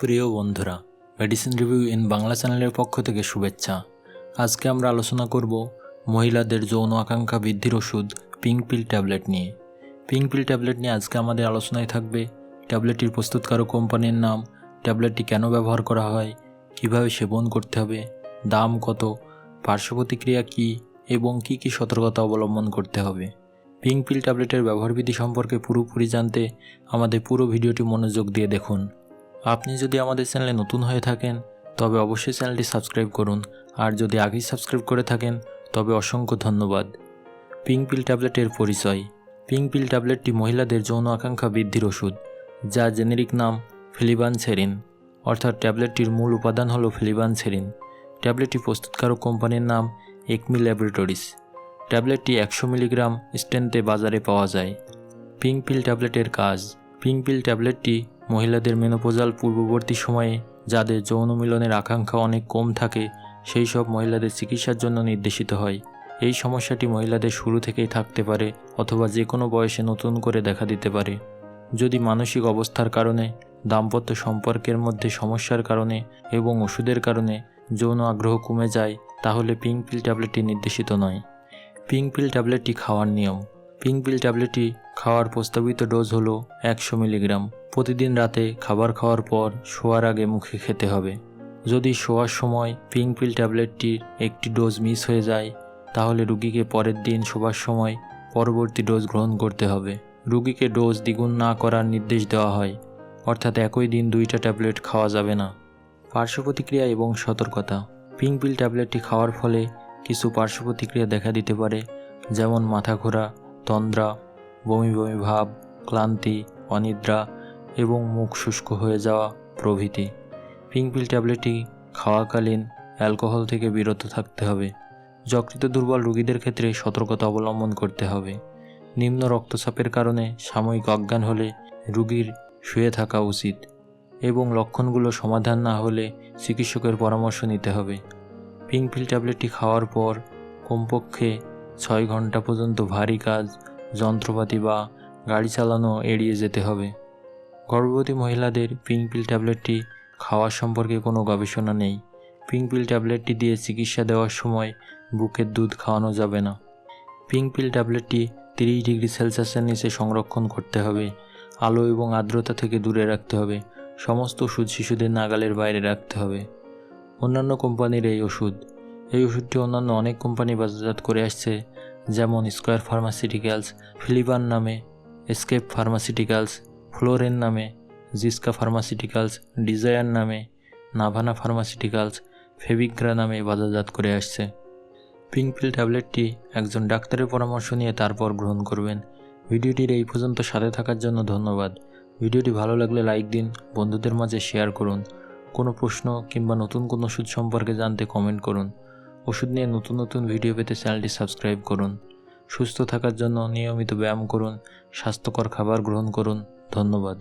প্রিয় বন্ধুরা medicine review in Bangla চ্যানেলের পক্ষ থেকে শুভেচ্ছা। আজকে আমরা আলোচনা করব মহিলাদের যৌন আকাঙ্ক্ষা বৃদ্ধির ওষুধ পিঙ্ক পিল ট্যাবলেট নিয়ে। পিঙ্ক পিল ট্যাবলেট নিয়ে আজকে আমাদের আলোচনায় থাকবে ট্যাবলেটটির প্রস্তুতকারক কোম্পানির নাম, ট্যাবলেটটি কেন ব্যবহার করা হয়, কীভাবে সেবন করতে হবে, দাম কত, পার্শ্ব প্রতিক্রিয়া কী, এবং কী কী সতর্কতা অবলম্বন করতে হবে। পিঙ্ক পিল ট্যাবলেটের ব্যবহারবিধি সম্পর্কে পুরোপুরি জানতে আমাদের পুরো ভিডিওটি মনোযোগ দিয়ে দেখুন। আপনি যদি আমাদের চ্যানেলে নতুন হয়ে থাকেন, তবে অবশ্যই চ্যানেলটি সাবস্ক্রাইব করুন। আর যদি আগেই সাবস্ক্রাইব করে থাকেন, তবে অসংখ্য ধন্যবাদ। পিঙ্ক পিল ট্যাবলেটের পরিচয়। পিঙ্ক পিল ট্যাবলেটটি মহিলাদের যৌন আকাঙ্ক্ষা বৃদ্ধির ওষুধ, যা জেনেরিক নাম ফিলিবান সেরিন অর্থাৎ ট্যাবলেটটির মূল উপাদান হল ফিলিবান সেরিন ট্যাবলেটটি প্রস্তুতকারক কোম্পানির নাম একমি ল্যাবরেটরিজ। ট্যাবলেটটি একশো মিলিগ্রাম স্ট্রেন্থে বাজারে পাওয়া যায়। পিঙ্ক পিল ট্যাবলেটের কাজ। পিঙ্ক পিল ট্যাবলেটটি মহিলাদের মেনোপোজাল পূর্ববর্তী সময়ে যাদের যৌন মিলনের আকাঙ্ক্ষা অনেক কম থাকে, সেই সব মহিলাদের চিকিৎসার জন্য নির্দেশিত হয়। এই সমস্যাটি মহিলাদের শুরু থেকেই থাকতে পারে অথবা যে কোনো বয়সে নতুন করে দেখা দিতে পারে। যদি মানসিক অবস্থার কারণে, দাম্পত্য সম্পর্কের মধ্যে সমস্যার কারণে এবং ওষুধের কারণে যৌন আগ্রহ কমে যায়, তাহলে পিঙ্ক পিল ট্যাবলেটটি নির্দেশিত নয়। পিঙ্ক পিল ট্যাবলেটটি খাওয়ার নিয়ম। পিঙ্ক পিল ট্যাবলেটটি খাওয়ার প্রস্তাবিত ডোজ হলো একশো মিলিগ্রাম। প্রতিদিন রাতে খাবার খাওয়ার পর শোয়ার আগে মুখে খেতে হবে। যদি শোয়ার সময় পিঙ্ক পিল ট্যাবলেটটির একটি ডোজ মিস হয়ে যায়, তাহলে রুগীকে পরের দিন শোবার সময় পরবর্তী ডোজ গ্রহণ করতে হবে। রুগীকে ডোজ দ্বিগুণ না করার নির্দেশ দেওয়া হয়, অর্থাৎ একই দিন দুইটা ট্যাবলেট খাওয়া যাবে না। পার্শ্ব প্রতিক্রিয়া এবং সতর্কতা। পিঙ্ক পিল ট্যাবলেটটি খাওয়ার ফলে কিছু পার্শ্ব প্রতিক্রিয়া দেখা দিতে পারে, যেমন মাথা ঘোরা তন্দ্রা, বমি বমি ভাব, ক্লান্তি, অনিদ্রা এবং মুখ শুষ্ক হয়ে যাওয়া প্রভৃতি। পিঙ্ক পিল ট্যাবলেটটি খাওয়াকালীন অ্যালকোহল থেকে বিরত থাকতে হবে। যকৃত দুর্বল রোগীদের ক্ষেত্রে সতর্কতা অবলম্বন করতে হবে। নিম্ন রক্তচাপের কারণে সাময়িক অজ্ঞান হলে রুগীর শুয়ে থাকা উচিত এবং লক্ষণগুলো সমাধান না হলে চিকিৎসকের পরামর্শ নিতে হবে। পিঙ্ক পিল ট্যাবলেটটি খাওয়ার পর কমপক্ষে ছয় ঘণ্টা পর্যন্ত ভারী কাজ, যন্ত্রপাতি বা গাড়ি চালানো এড়িয়ে যেতে হবে। গর্ভবতী মহিলাদের পিঙ্ক পিল ট্যাবলেটটি খাওয়ার সম্পর্কে কোনো গবেষণা নেই। পিঙ্ক পিল ট্যাবলেটটি দিয়ে চিকিৎসা দেওয়ার সময় বুকের দুধ খাওয়ানো যাবে না। পিঙ্ক পিল ট্যাবলেটটি তিরিশ ডিগ্রি সেলসিয়াসের নিচে সংরক্ষণ করতে হবে। আলো এবং আর্দ্রতা থেকে দূরে রাখতে হবে। সমস্ত ওষুধ শিশুদের নাগালের বাইরে রাখতে হবে। অন্যান্য কোম্পানির এই ওষুধ এই ওষুধটি অন্যান্য অনেক কোম্পানি বাজারজাত করে আসছে, যেমন স্কোয়ার ফার্মাসিউটিক্যালস ফিলিবান নামে এসকেপ ফার্মাসিউটিক্যালস ফ্লোরেন নামে জিস্কা ফার্মাসিউটিক্যালস ডিজায়ার নামে নাভানা ফার্মাসিউটিক্যালস ফেবিগ্রা নামে বাজারজাত করে আসছে। পিঙ্ক পিল ট্যাবলেটটি একজন ডাক্তারের পরামর্শ নিয়ে তারপর গ্রহণ করবেন। ভিডিওটির এই পর্যন্ত সাথে থাকার জন্য ধন্যবাদ। ভিডিওটি ভালো লাগলে লাইক দিন, বন্ধুদের মাঝে শেয়ার করুন। কোনো প্রশ্ন কিংবা নতুন কোনো ওষুধ সম্পর্কে জানতে কমেন্ট করুন। ওষুধ নিয়ে নতুন নতুন ভিডিও পেতে চ্যানেলটি সাবস্ক্রাইব করুন। সুস্থ থাকার জন্য নিয়মিত ব্যায়াম করুন, স্বাস্থ্যকর খাবার গ্রহণ করুন। ধন্যবাদ।